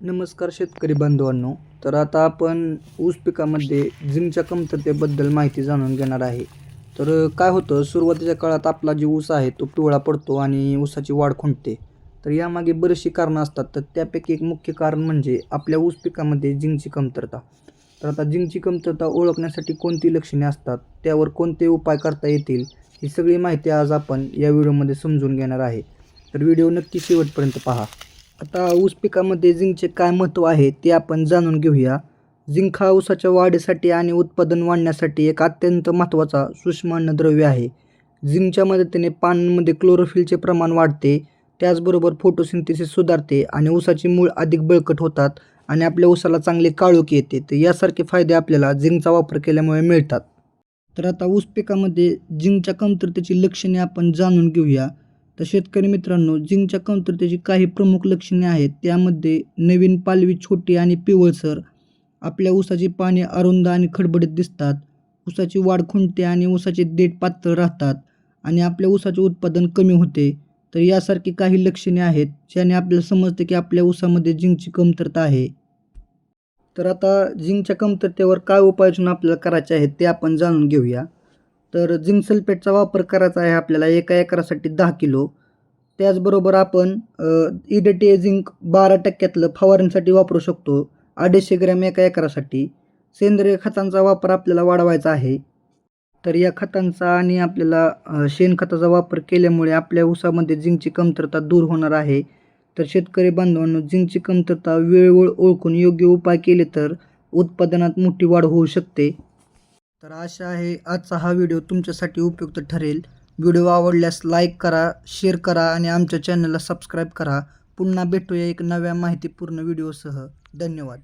नमस्कार शेतकरी बांधवांनो तर आता आपण ऊस पिकामध्ये झिंकच्या कमतरतेबद्दल माहिती जाणून घेणार आहे. तर काय होतं सुरुवातीच्या काळात आपला जी ऊस आहे तो पिवळा पडतो आणि ऊसाची वाढ खुंटते. तर यामागे बरीचशी कारणं असतात तर त्यापैकी एक मुख्य कारण म्हणजे आपल्या ऊस पिकामध्ये झिंकची कमतरता. तर आता झिंकची कमतरता ओळखण्यासाठी कोणती लक्षणे असतात त्यावर कोणते उपाय करता येतील ही सगळी माहिती आज आपण या व्हिडिओमध्ये समजून घेणार आहे. तर व्हिडिओ नक्की शेवटपर्यंत पहा. आता ऊस पिकामध्ये झिंकचे काय महत्त्व आहे ते आपण जाणून घेऊया. झिंक हा ऊसाच्या वाढीसाठी आणि उत्पादन वाढण्यासाठी एक अत्यंत महत्त्वाचा सूक्ष्म अन्नद्रव्य आहे. झिंकच्या मदतीने पानांमध्ये क्लोरोफिलचे प्रमाण वाढते त्याचबरोबर फोटोसिंथेसिस सुधारते आणि ऊसाची मूळ अधिक बळकट होतात आणि आपल्या ऊसाला चांगले काळोखी येते. तर यासारखे फायदे आपल्याला झिंकचा वापर केल्यामुळे मिळतात. तर आता ऊस पिकामध्ये झिंकच्या कमतरतेची लक्षणे आपण जाणून घेऊया. तर शेतकरी मित्रांनो झिंकच्या कमतरतेची काही प्रमुख लक्षणे आहेत. त्यामध्ये नवीन पालवी छोटी आणि पिवळसर. आपल्या ऊसाची पाने अरुंद आणि खडबडीत दिसतात. ऊसाची वाढ खुंटते आणि ऊसाचे देठ पातळ राहतात आणि आपल्या ऊसाचे उत्पादन कमी होते. तर यासारखी काही लक्षणे आहेत ज्याने आपल्याला समजते की आपल्या ऊसामध्ये झिंकची कमतरता आहे. तर आता झिंकच्या कमतरतेवर काय उपाययोजना आपल्याला करायचे आहेत ते आपण जाणून घेऊया. तर झिंक सल्फेटचा वापर करायचा आहे आपल्याला एका एकरासाठी दहा किलो. त्याचबरोबर आपण इडटे झिंक बारा टक्क्यातलं फवारणीसाठी वापरू शकतो अडीचशे ग्रॅम एका एकरासाठी. सेंद्रिय खतांचा वापर आपल्याला वाढवायचा आहे. तर या खतांचा आणि आपल्याला शेणखताचा वापर केल्यामुळे आपल्या ऊसामध्ये झिंकची कमतरता दूर होणार आहे. तर शेतकरी बांधवांनो झिंकची कमतरता वेळोवेळ ओळखून योग्य उपाय केले तर उत्पादनात मोठी वाढ होऊ शकते. तर आशा आहे आजचा हा व्हिडिओ तुमच्यासाठी उपयुक्त ठरेल. व्हिडिओ आवडल्यास लाईक करा शेअर करा आणि आमच्या चॅनलला सबस्क्राईब करा. पुन्हा भेटूया एक नव्या माहितीपूर्ण व्हिडिओसह धन्यवाद.